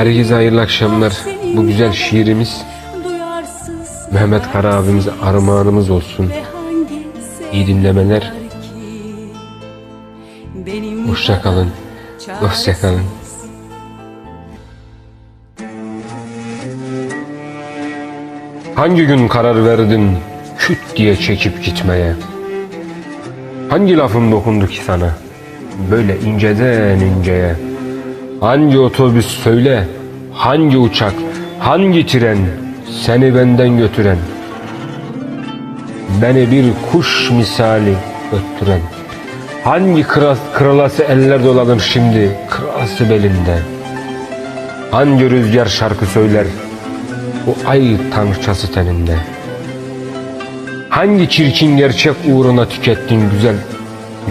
Herkese hayırlı akşamlar. Bu güzel şiirimiz Mehmet Kara abimiz armağanımız olsun. İyi dinlemeler. Hoşça kalın. Hoşça kalın. Hangi gün karar verdin küt diye çekip gitmeye? Hangi lafım dokundu ki sana? Böyle inceden inceye. Hangi otobüs söyle? Hangi uçak? Hangi tren? Seni benden götüren? Beni bir kuş misali öttüren? Hangi kıra, kırılası eller dolanır şimdi kırası belinde? Hangi rüzgar şarkı söyler o ay tanrıçası teninde? Hangi çirkin gerçek uğruna tükettin güzel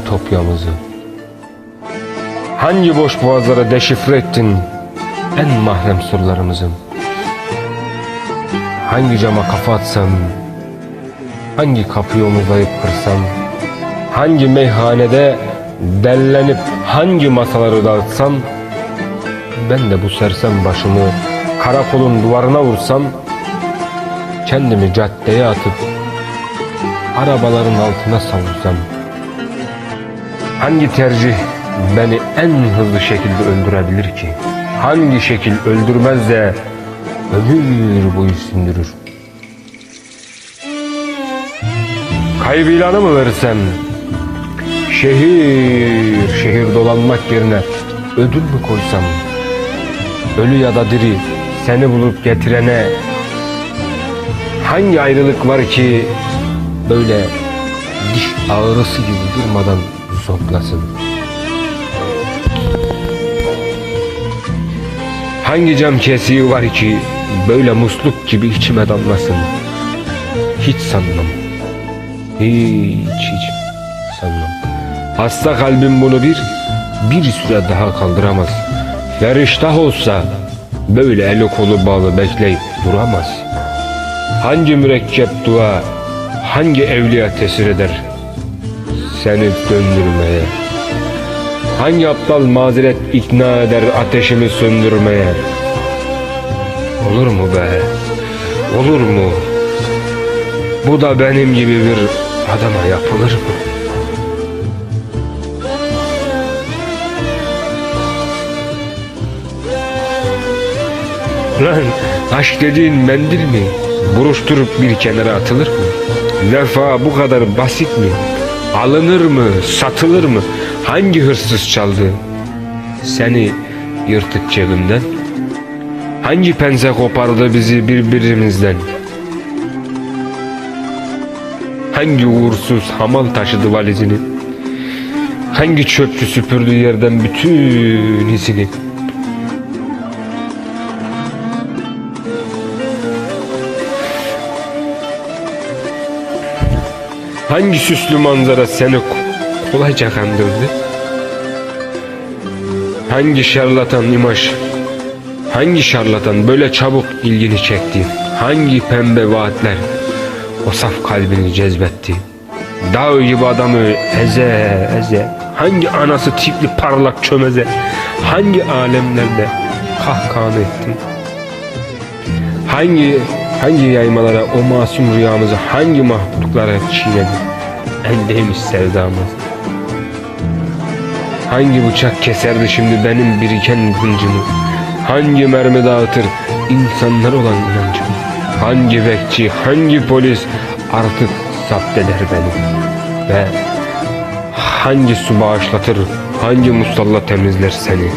ütopyamızı? Hangi boş boğazlara deşifre ettin en mahrem sırlarımızı? Hangi cama kafa atsam, hangi kapıyı omuzlayıp kırsam, hangi meyhanede dellenip hangi masaları dağıtsam, ben de bu sersem başımı karakolun duvarına vursam, kendimi caddeye atıp arabaların altına savursam, hangi tercih beni en hızlı şekilde öldürebilir ki? Hangi şekil öldürmez de ömür boyu sündürür? Kaybı ilanı mı versem? Şehir şehir dolanmak yerine ödül mü koysam? Ölü ya da diri seni bulup getirene hangi ayrılık var ki böyle diş ağrısı gibi durmadan zoplasın? Hangi cam kesiği var ki böyle musluk gibi içime damlasın? Hiç sanmam. Hiç hiç sanmam. Hasta kalbim bunu bir bir süre daha kaldıramaz. Feriştah olsa böyle eli kolu bağlı bekleyip duramaz. Hangi mürekkep dua, hangi evliya tesir eder seni döndürmeye? Hangi aptal mazeret ikna eder ateşimi söndürmeye? Olur mu be? Olur mu? Bu da benim gibi bir adama yapılır mı? Lan aşk dediğin mendil mi? Buruşturup bir kenara atılır mı? Vefa bu kadar basit mi? Alınır mı? Satılır mı? Hangi hırsız çaldı? Seni yırtık cebimden? Hangi pense kopardı bizi birbirimizden? Hangi uğursuz hamal taşıdı valizini? Hangi çöpçü süpürdü yerden bütün izini? Hangi süslü manzara seni kolayca kandırdı? Hangi şarlatan imaj, hangi şarlatan böyle çabuk ilgini çekti? Hangi pembe vaatler o saf kalbini cezbetti? Dağ gibi adamı eze eze, hangi anası tipli parlak çömeze, hangi alemlerde kahkahanı etti? Hangi hangi yaymalara o masum rüyamızı hangi mahluklara çiğnedi? Eldeymiş sevdamız. Hangi bıçak keserdi şimdi benim biriken kılıcımı? Hangi mermi dağıtır insanlar olan inancımı? Hangi bekçi, hangi polis artık zapt eder beni? Ve hangi su bağışlatır, hangi musalla temizler seni?